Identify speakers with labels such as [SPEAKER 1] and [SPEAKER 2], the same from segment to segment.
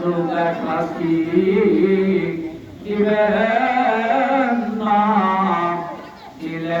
[SPEAKER 1] কাছাকাছি দিবেন না। দিলে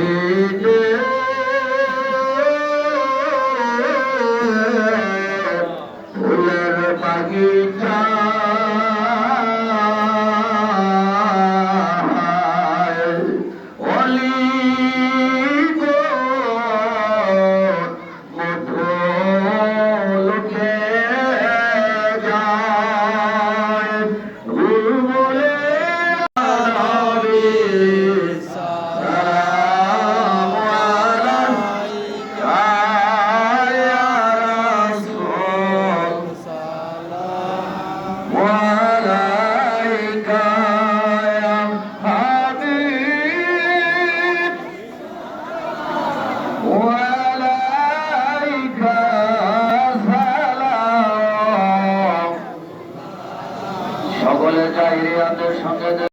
[SPEAKER 1] Amém. বলে জাহিরিয়াতের সঙ্গে